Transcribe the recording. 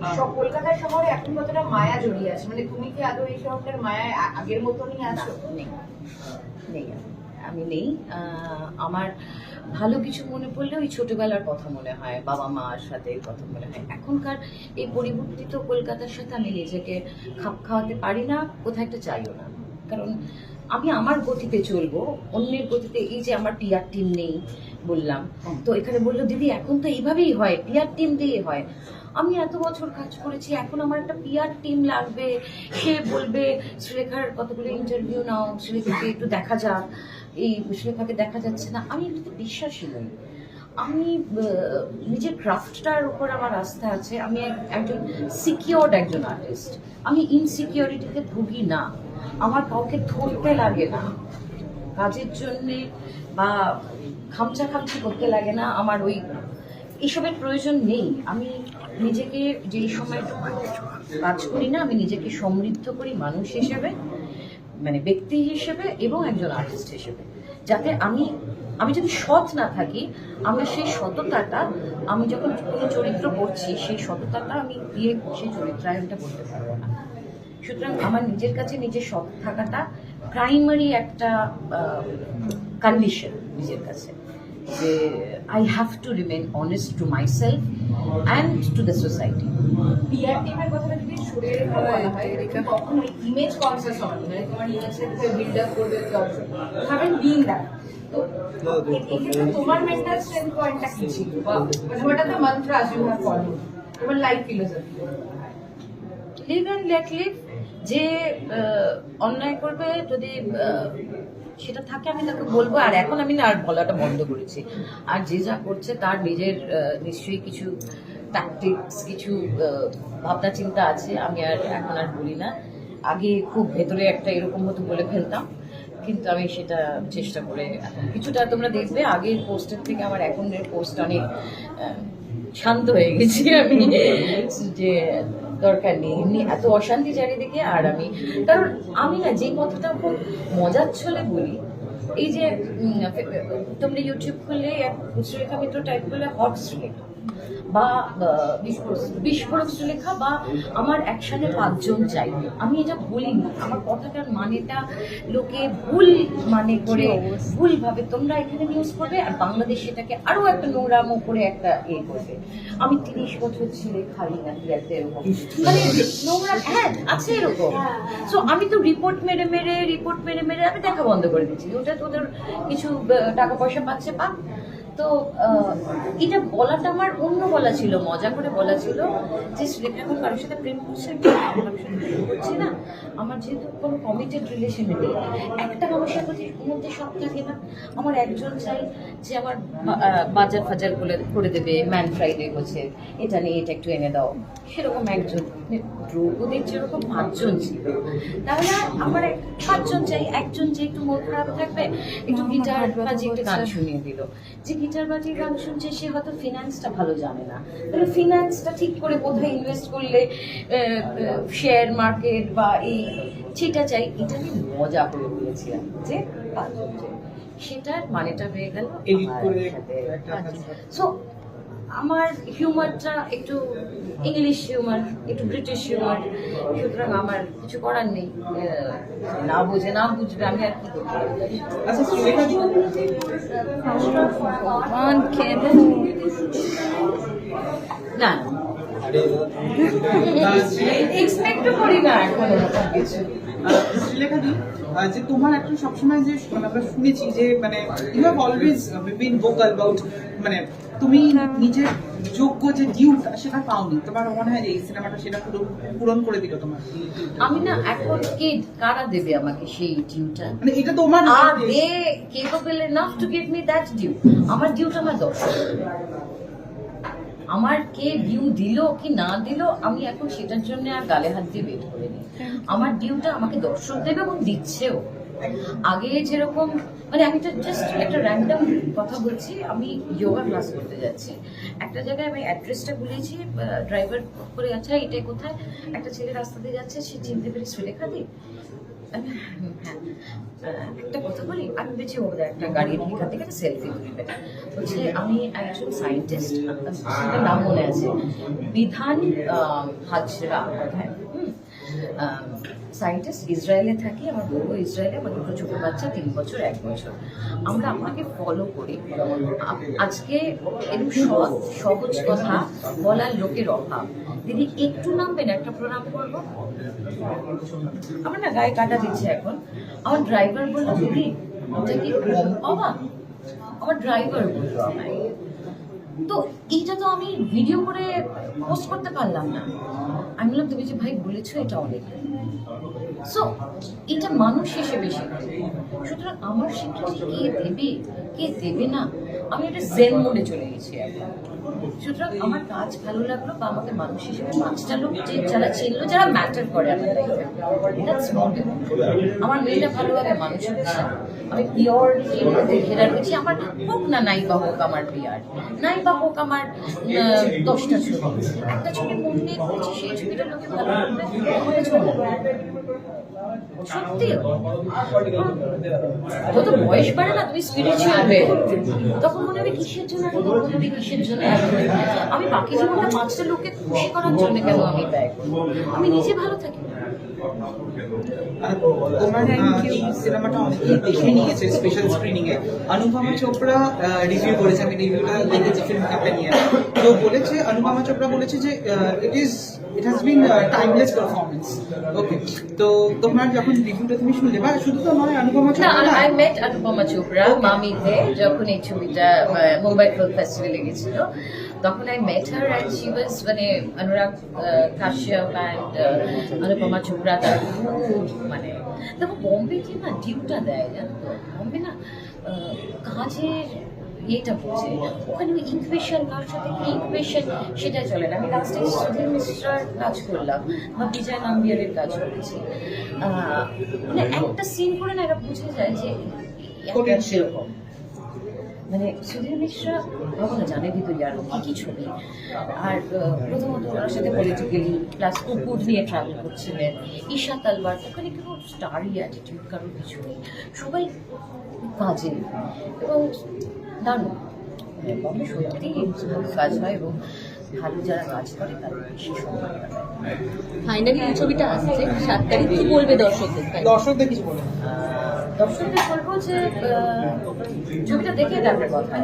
কলকাতা শহরে এখন কতটা মায়া জড়িয়ে আছে? মানে তুমি কি আদৌ এই শহরটার মায়ায় আ- আগের মতনই আছো? নেই। নেই আমি। নেই। আমার ভালো কিছু মনে পড়লে ওই ছোটবেলার কথা মনে হয় বাবা মার সাথে কথা মনে হয়। এখনকার এই পরিবর্তিত কলকাতার সাথে আমি নিজেকে খাপ খাওয়াতে পারি না কোথাও একটা চাইও না। কারণ আমি আমার গতিতে চলবো অন্যের গতিতে এই যে আমার পিআর টিম নেই বললাম। তো এখানে বলল, দিদি, এখন তো এইভাবেই হয় পিআর টিম দিয়ে হয়। আমি এত বছর কাজ করেছি, এখন আমার একটা পিআর টিম লাগবে। সে বলবে শ্রীলেখার কতগুলো ইন্টারভিউ নাও শ্রীলেখাকে একটু দেখা যাক। এই শ্রীলেখাকে দেখা যাচ্ছে না। আমি এগুলোতে বিশ্বাসী নই। আমি নিজের ক্রাফটটার উপর আমার আস্থা আছে। আমি একজন সিকিওর্ড একজন আর্টিস্ট আমি ইনসিকিউরিটিতে ভুগি না। আমার কাউকে ধরতে লাগে না। কাজের জন্যে বা খামচা খামচি করতে লাগে না, আমার ওই এসবের প্রয়োজন নেই। আমি নিজেকে যেই সময়টুকু কাজ করি না, আমি নিজেকে সমৃদ্ধ করি মানুষ হিসেবে মানে ব্যক্তি হিসেবে এবং একজন আর্টিস্ট হিসেবে। যাতে আমি আমি যদি সৎ না থাকি, আমার সেই সততাটা, আমি যখন কোনো চরিত্র করছি, সেই সততাটা আমি দিয়ে সেই চরিত্রায়নটা করতে পারব না। সুতরাং আমার নিজের কাছে নিজের সৎ থাকাটা প্রাইমারি একটা কন্ডিশন নিজের কাছে যে I have to remain honest to myself and to the society PR টিমের কথাটা যদি সরে রেখে বলা তুমি তখন ওই ইমেজ কনসিয়াস হবে মানে তোমার ইমেজকে বিল্ড আপ করবে দর্শক হ্যাভেন বিং দ্যাট তো এক্ষেত্রে তোমার মেন্টাল স্ট্রেংথ পয়েন্টটা কি ছিল? বা what are the mantras you have follow তোমার life philosophy live and let live যে অন্যায় করবে, যদি সেটা থাকে, আমি তাকে বলব। আর এখন আমি না আর বলাটা বন্ধ করেছি। আর যে যা করছে, তার নিজের নিশ্চয়ই কিছু ট্যাকটিক্স কিছু ভাবনা চিন্তা আছে। আমি আর এখন আর বলি না। আগে খুব ভেতরে একটা এরকম মতো বলে ফেলতাম। কিন্তু আমি সেটা চেষ্টা করে কিছুটা তোমরা দেখবে, আগের পোস্টের থেকে আমার এখনের পোস্ট অনেক শান্ত হয়ে গেছি আমি। যে দরকার নেই। এমনি এত অশান্তি চারিদিকে আর আমি কারণ আমি না যে কথাটা খুব মজার ছলে বলি, এই যে তোমরা ইউটিউব খুললে এক শ্রেখা মিত্র টাইপ করলে হট শ্রীলেখা বা আহ, বিস্ফোরক শ্রীলেখা বা আমার একসাথে পাঁচজন চাই। আমি এটা বলিনি। আমার কথাটার মানেটা লোকে ভুল মানে করে ভুলভাবে তোমরা এখানে নিউজ করবে আর বাংলাদেশ সেটাকে আরও একটা নোংরামো করে একটা এ করবে। আমি তিরিশ বছর ছেলে খাই না টিয়াতে এরকম। মানে নোংরা হ্যাঁ আছে এরকম। সো আমি তো রিপোর্ট মেরে মেরে রিপোর্ট মেরে মেরে আমি দেখা বন্ধ করে দিচ্ছি ওটা তো ওদের কিছু টাকা পয়সা পাচ্ছে পাক। তো এটা বলাটা আমার অন্য বলা ছিল মজা করে বলা ছিল যে শ্রীলেখা এখন কারোর সাথে প্রেম করছে আমি কারোর সাথে প্রেম করছি না। আমার যেহেতু কোনো কমিটেড রিলেশনে নেই একটা মানুষের প্রতি মধ্যে সব থাকে না। আমার একজন চাই যে আমার বাজার ফাজার করে করে দেবে ম্যান ফ্রাইডে হচ্ছে এটা নিয়ে এটা একটু এনে দাও। সেরকম একজন মানে দ্রৌপদীর যেরকম পাঁচজন ছিল। তাহলে আমার পাঁচজন চাই একজন যে একটু মন খারাপ থাকবে একটু গিটার বাজিয়ে একটু গান শুনিয়ে দিল। যে গিটার গান শুনছে সে হয়তো ফিনান্সটা ভালো জানে না। তাহলে ফিনান্সটা ঠিক করে কোথায় ইনভেস্ট করলে শেয়ার মার্কেট বা এই সেটা চাই এটা নিয়ে মজা করে বলেছিলাম যে সেটার মানেটা হয়ে গেল সো আমার হিউমারটা একটু ইংলিশ হিউমার একটু ব্রিটিশ হিউমার সুতরাং আমার কিছু করার নেই। না বুঝে না বুঝবে আমি আর কি? আচ্ছা না। এক্সপেক্টও করি না এখন কিছু। শ্রীলেখা দি, যে তোমার একটা সবসময় যে মানে আমরা শুনেছি যে মানে you have always been vocal about মানে তুমি নিজের যোগ্য যে ডিউটা সেটা পাওনি। তোমার মনে হয় যে এই সিনেমাটা সেটা পূরণ পূরণ করে দিল তোমার? আমি না এখন কে কারা দেবে আমাকে সেই ডিউটা মানে এটা তোমার আর they capable enough to give me that due আমার ডিউটা আমার দর্শক। আমার কে ডিউ দিল কি না দিল আমি এখন সেটার জন্য আর গালে হাত দিয়ে বের করে নিই আমার ডিউটা আমাকে দর্শক দেবে এবং দিচ্ছেও। আগে যেরকম মানে আমি তো জাস্ট একটা র্যান্ডম কথা বলছি, আমি যোগা ক্লাস করতে যাচ্ছি। একটা জায়গায় আমি অ্যাড্রেসটা বলেছি ড্রাইভার করে আচ্ছা এটাই কোথায়? একটা ছেলে রাস্তা দিয়ে যাচ্ছে, সে চিনতে পেরে শ্রীলেখা দি হ্যাঁ একটা কথা বলি, আমি বেঁচে ওদের একটা গাড়ি এখান থেকে একটা সেলফি তুলবে বলছে, আমি একজন সায়েন্টিস্ট নাম মনে আছে, বিধান হাজরা হ্যাঁ সায়েন্টিস্ট ইসরায়েলে থাকি, আমার বউ ইসরায়েলে, আমার দুটো ছোটো বাচ্চা, তিন বছর, এক বছর। আমরা আপনাকে ফলো করি। আজকে এরকম সহজ সহজ কথা, বলার লোকের অভাব। দিদি, একটু নামবেন, একটা প্রণাম করব। আমার না গায়ে কাটা দিচ্ছে এখন। আমার ড্রাইভার বলল, দিদি ওটা কি পাওয়া আমার ড্রাইভার বলল আমায় তো এইটা তো আমি ভিডিও করে পোস্ট করতে পারলাম না। আমি বললাম, তুমি যে ভাই বলেছ এটা অনেক। সো এটা মানুষ হিসেবে শেখে। সুতরাং আমার শিক্ষা কে দেবে? কে দেবে না? আমি একটা জেন মোডে চলে গেছি সুতরাং আমার কাজ ভালো লাগল বা আমাকে মানুষ হিসেবে পাঁচটা লোক যে যারা চিনলো, যারা ম্যাটার করে আমার নট আমার মেয়েটা ভালোভাবে মানুষ হচ্ছে আমি পিওর ঘেরা রয়েছি। আমার হোক না নাই বা হোক আমার পিয়ার। নাই বা হোক আমার দশটা ছবি। একটা ছবি মন দিয়ে করেছি, সেই ছবিটা লোকে ভালো লাগবে সত্যি। যত বয়স বাড়ে না, তুমি স্পিরিচুয়াল হয়ে তখন মনে হবে কিসের জন্য এত বড় হবে কিসের জন্য? আমি বাকি জীবনটা পাঁচটা লোককে খুশি করার জন্য কেন আমি? ব্যয় করব আমি নিজে ভালো থাকি। আর তোমার আহ, এই সিনেমাটা অনেকেই দেখে নিয়েছে স্পেশাল স্ক্রিনিং এ। অনুপমা চোপড়া রিভিউ করেছে আমি রিভিউটা দেখেছি ফিল্ম নিয়ে তো বলেছে অনুপমা চোপড়া বলেছে যে it is it has been timeless performance okay তো তোমার যখন রিভিউটা তুমি শুনলে বা শুধু তো নয় অনুপমা চোপড়া আই মেট অনুপমা চোপড়া মামিতে যখন এই ছবিটা মুম্বাই ফিল্ম ফেস্টিভ্যালে গেছিল তখন I met her and she was মানে অনুরাগ কাশ্যপ অ্যান্ড অনুপমা চোপড়া, তার খুব মানে দেখো বম্বেতে না ডিউটা দেয় জানো বম্বে না কাজের ইয়েটা বোঝে ওখানে ওই ইকুয়েশন কার সাথে কি ইকুয়েশন সেটা চলে না। আমি লাস্টে সুধীর মিশ্রার কাজ করলাম, বা বিজয় নাম্বিয়ারের কাজ করেছি। মানে একটা সিন করে না এটা বুঝে যায় যে একটা সেরকম। মানে সুধীর মিশ্রা ভাবো না জানে ভিতরে আরও কি কি ছবি? আর প্রথমত ওনার সাথে পলিটিক্যালি প্লাস কুকুর নিয়ে ট্রাভেল করছিলেন ঈশা তালবার ওখানে কোনো স্টারই অ্যাটিটিউড কারোর কিছু নেই। সবাই কাজে এবং দারুণ। মানে বম্বে সত্যি কাজ হয় এবং ভালো যারা কাজ করে তাদের বেশি সম্মান ফাইনালি এই ছবিটা আসছে সাত তারিখ কি বলবে দর্শকদের? দর্শকদের কিছু বলে আহ, দর্শকদের বলব যে ছবিটা দেখে তারপরে কথা